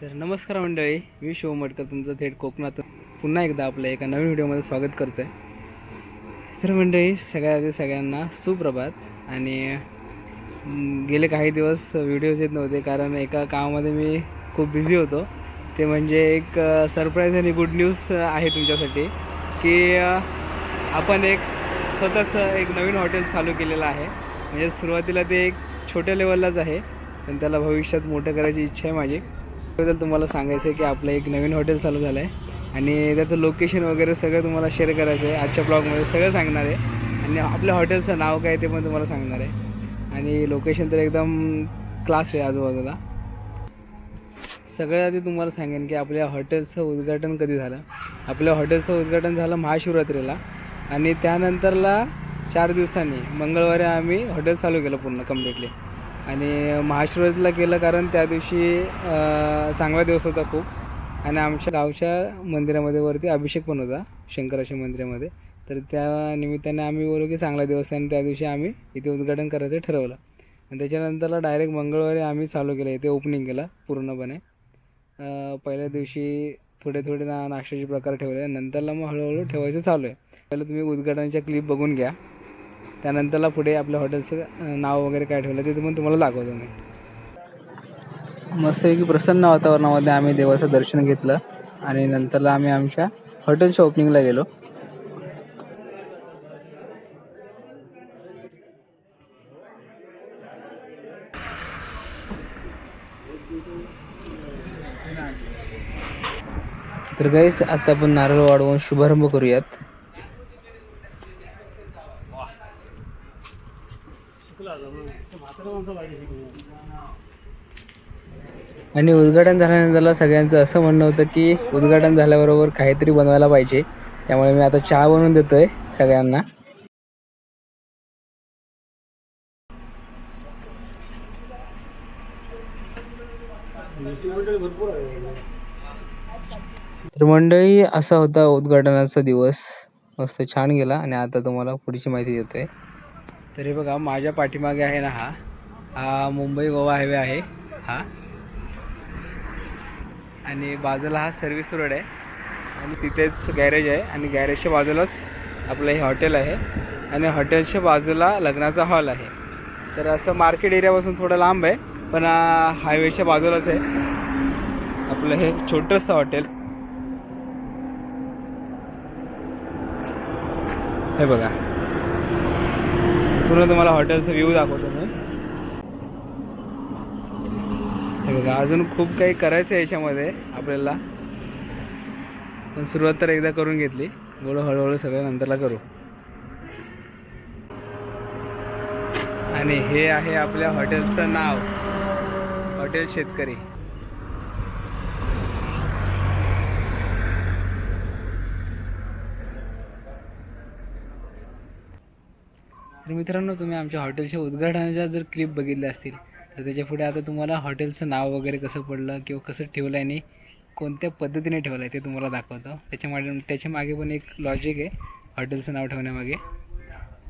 तर नमस्कार मंडळी मी शिव मटकर तुमचं थेट कोकणात पुन्हा एकदा आपल्या एका नवीन व्हिडिओमध्ये स्वागत करतो आहे तर मंडळी सगळ्या सगळ्यांना सुप्रभात. आणि गेले काही दिवस व्हिडिओज येत नव्हते कारण एका कामामध्ये मी खूप बिझी होतो. ते म्हणजे एक सरप्राईज आणि गुड न्यूज आहे तुमच्यासाठी की आपण एक स्वतःचं एक नवीन हॉटेल चालू केलेलं आहे. म्हणजे सुरुवातीला ते एक छोट्या लेवललाच आहे पण त्याला भविष्यात मोठं करायची इच्छा आहे माझी. त्याबद्दल तुम्हाला सांगायचं आहे की आपलं एक नवीन हॉटेल चालू झालं आहे आणि त्याचं लोकेशन वगैरे सगळं तुम्हाला शेअर करायचं आहे आजच्या ब्लॉगमध्ये सगळं सांगणार आहे. आणि आपल्या हॉटेलचं नाव काय ते पण तुम्हाला सांगणार आहे. आणि लोकेशन तर एकदम क्लास आहे आजूबाजूला. सगळ्यात आधी तुम्हाला सांगेन की आपल्या हॉटेलचं उद्घाटन कधी झालं. आपल्या हॉटेलचं उद्घाटन झालं महाशिवरात्रीला. आणि त्यानंतरला चार दिवसांनी मंगळवारी आम्ही हॉटेल चालू केलं पूर्ण कम्प्लिटली आणि महाशिवरात्रीला केलं कारण त्या दिवशी चांगला दिवस होता खूप. आणि आमच्या गावच्या मंदिरामध्ये वरती अभिषेक पण होता शंकराच्या मंदिरामध्ये. तर त्या निमित्ताने आम्ही बोलू की चांगला दिवस आहे आणि त्या दिवशी आम्ही इथे उद्घाटन करायचं ठरवलं. आणि त्याच्यानंतरला डायरेक्ट मंगळवारी आम्ही चालू केलं इथे ओपनिंग केलं पूर्णपणे. पहिल्या दिवशी थोडे थोडे ना नाश्त्याचे प्रकार ठेवले नंतरला मग हळूहळू ठेवायचं चालू आहे. पहिलं तुम्ही उद्घाटनाच्या क्लिप बघून घ्या. त्यानंतरला पुढे आपल्या हॉटेलचं नाव वगैरे काय ठेवलं ते पण तुम्हाला दाखवतो मी. मस्तपैकी प्रसन्न वातावरणामध्ये आम्ही देवाचं दर्शन घेतलं आणि नंतरला आम्ही आमच्या हॉटेलच्या ओपनिंगला गेलो. तर गाईस आता आपण नारळ वाढवून शुभारंभ करूयात. आणि उद्घाटन झाल्यानंतर सगळ्यांचं असं म्हणणं होतं की उद्घाटन झाल्याबरोबर काहीतरी बनवायला पाहिजे. त्यामुळे मी आता चहा बनवून देतोय सगळ्यांना. तर मंडळी असा होता उद्घाटनाचा दिवस. मस्त छान गेला आणि आता तुम्हाला पुढची माहिती देतोय. तरी बघा माझ्या पाठीमागे आहे ना हा हा मुंबई गोवा हायवे आहे हा. आणि बाजूला हा सर्व्हिस रोड आहे. आणि तिथेच गॅरेज आहे आणि गॅरेजच्या बाजूलाच आपलं हे हॉटेल आहे. आणि हॉटेलच्या बाजूला लग्नाचा हॉल आहे. तर असं मार्केट एरियापासून थोडं लांब आहे पण हायवेच्या बाजूलाच आहे. आपलं हे छोटंसं हॉटेल. हे बघा. पूर्ण तुम्हाला हॉटेलचा व्ह्यू दाखवतो मी. हे बघा अजून खूप काही करायचं आहे याच्यामध्ये आपल्याला. पण सुरुवात तर एकदा करून घेतली. बोलू हळूहळू सगळं नंतरला करू. आणि हे आहे आपल्या हॉटेलचं नाव. हॉटेल शेतकरी. तर मित्रांनो तुम्ही आमच्या हॉटेलच्या उद्घाटनाच्या जर क्लिप बघितल्या असतील तर त्याच्यापुढे आता तुम्हाला हॉटेलचं नाव वगैरे कसं पडलं किंवा कसं ठेवलं आहे आणि कोणत्या पद्धतीने ठेवलं आहे ते तुम्हाला दाखवतो. त्याच्यामागे त्याच्यामागे पण एक लॉजिक आहे हॉटेलचं नाव ठेवण्यामागे.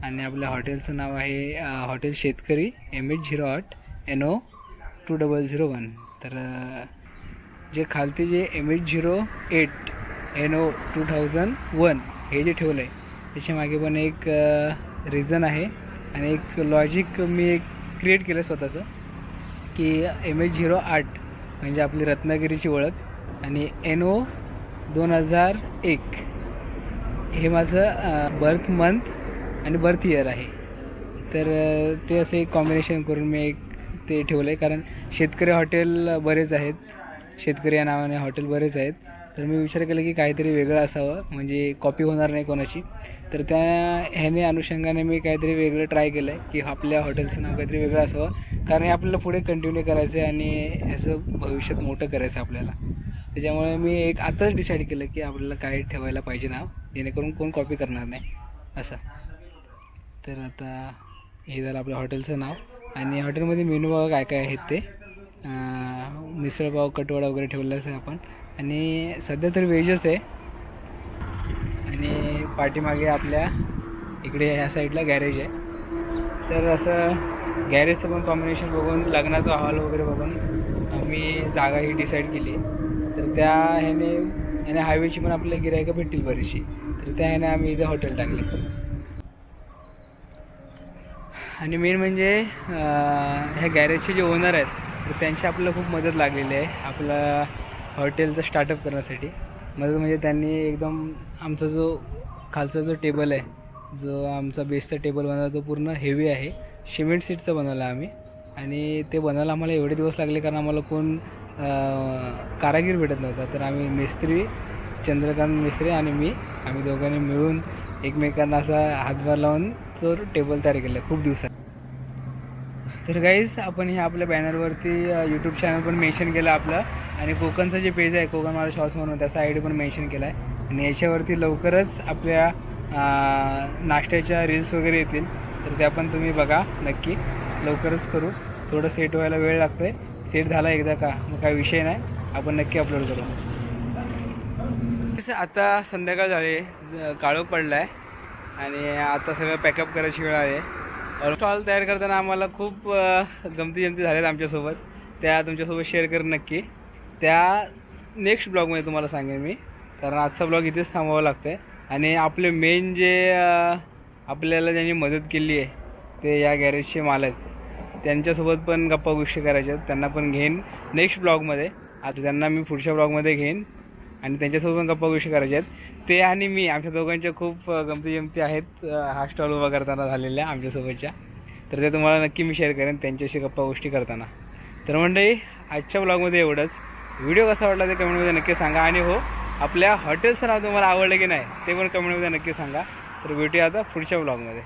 आणि आपल्या हॉटेलचं नाव आहे hotel Shetkari M H zero आठ N O two double zero one. तर जे खालती जे M H zero eight N O two thousand one हे जे ठेवलं आहे त्याच्यामागे पण एक रिझन आहे. आणि एक लॉजिक मी एक क्रिएट केलं स्वतःचं. की एम एच झिरो आठ म्हणजे आपली रत्नागिरीची ओळख आणि एन ओ दोन हजार एक. हे माझं बर्थ मंथ आणि बर्थ इयर आहे. तर ते असं एक कॉम्बिनेशन करून मी एक ते ठेवलं आहे कारण शेतकरी हॉटेल बरेच आहेत. शेतकरी या नावाने हॉटेल बरेच आहेत. तर मी विचार केला की काहीतरी वेगळं असावं म्हणजे कॉपी होणार नाही कोणाची. तर त्या ह्याने अनुषंगाने मी काहीतरी वेगळं ट्राय केलं आहे की आपल्या हॉटेलचं नाव काहीतरी वेगळं असावं. कारण हे आपल्याला पुढे कंटिन्यू करायचं आहे आणि ह्याचं भविष्यात मोठं करायचं आहे आपल्याला. त्याच्यामुळे मी एक आताच डिसाईड केलं की आपल्याला काय ठेवायला पाहिजे नाव जेणेकरून कोण कॉपी करणार नाही असं. तर आता हे झालं आपल्या हॉटेलचं नाव. आणि हॉटेलमध्ये मेनू बघा काय काय आहेत ते. मिसळपाव कटवडा वगैरे ठेवलेलं आहे आपण. आणि सध्या तर व्हेजच आहे. आणि पाठीमागे आपल्या इकडे ह्या साईडला गॅरेज आहे. तर असं गॅरेजचं पण कॉम्बिनेशन बघून लग्नाचा हॉल वगैरे बघून आम्ही जागा ही डिसाईड केली. तर त्या ह्याने ह्याने हायवेची पण आपल्याला गिरायकं भेटतील बरीचशी. तर त्या ह्याने आम्ही इथं हॉटेल टाकले. आणि मेन म्हणजे ह्या गॅरेजचे जे ओनर आहेत तर त्यांची आपल्याला खूप मदत लागलेली आहे. आपलं हॉटेलचं स्टार्टअप करण्यासाठी. मदत म्हणजे त्यांनी एकदम आमचा जो खालचा जो टेबल आहे जो आमचा बेसचा टेबल बनवला तो पूर्ण हेवी आहे. सिमेंट सीटचं बनवला आम्ही. आणि ते बनवायला आम्हाला एवढे दिवस लागले कारण आम्हाला कोण कारागीर भेटत नव्हता. तर आम्ही मिस्त्री चंद्रकांत मिस्त्री आणि मी आम्ही दोघांनी मिळून एकमेकांना असा हातभार लावून तो टेबल तयार केला. खूप दिवसात तर गाईज आपण हे आपल्या बॅनरवरती यूट्यूब चॅनल पण मेन्शन केलं आपलं. आणि कोकणचं जे पेज आहे कोकण माझा शॉर्ट्स म्हणून त्याचा आय डी पण मेन्शन केला आहे आणि याच्यावरती लवकरच आपल्या नाश्त्याच्या रील्स वगैरे येतील. तर त्या पण तुम्ही बघा नक्की. लवकरच करू. थोडं सेट व्हायला वेळ लागतो आहे सेट झाला एकदा का मग काही विषय नाही. आपण नक्की अपलोड करू. आता संध्याकाळ झाली. ज- काळोख पडला आहे आणि आता सगळं पॅकअप करायची वेळ आहे. स्टॉल तयार करताना आम्हाला खूप गमती जमती झाल्यात आमच्यासोबत. त्या तुमच्यासोबत शेअर करेन नक्की. त्या नेक्स्ट ब्लॉगमध्ये तुम्हाला सांगेन मी. कारण आजचा ब्लॉग इथेच थांबावा लागतो आहे आणि आपले मेन जे आपल्याला ज्यांनी मदत केली आहे ते या गॅरेजचे मालक त्यांच्यासोबत पण गप्पा गोष्टी करायच्या आहेत. त्यांना पण घेईन. नेक्स्ट ब्लॉगमध्ये आता त्यांना मी पुढच्या ब्लॉगमध्ये घेईन. आणि त्यांच्यासोबत पण गप्पा गोष्टी करायच्या आहेत. ते आणि मी आमच्या दोघांच्या खूप गमती जमती आहेत. हा स्टॉल उभा करताना झालेल्या आमच्यासोबतच्या तर ते तुम्हाला नक्की मी शेअर करेन त्यांच्याशी गप्पा गोष्टी करताना. तर मंडळी आजच्या ब्लॉगमध्ये एवढंच. व्हिडिओ कसा वाटला ते कमेंटमध्ये नक्की सांगा. आणि हो आपल्या हॉटेल्सचं नाव तुम्हाला आवडलं की नाही ते पण कमेंटमध्ये नक्की सांगा. तर भेटूया आता पुढच्या ब्लॉगमध्ये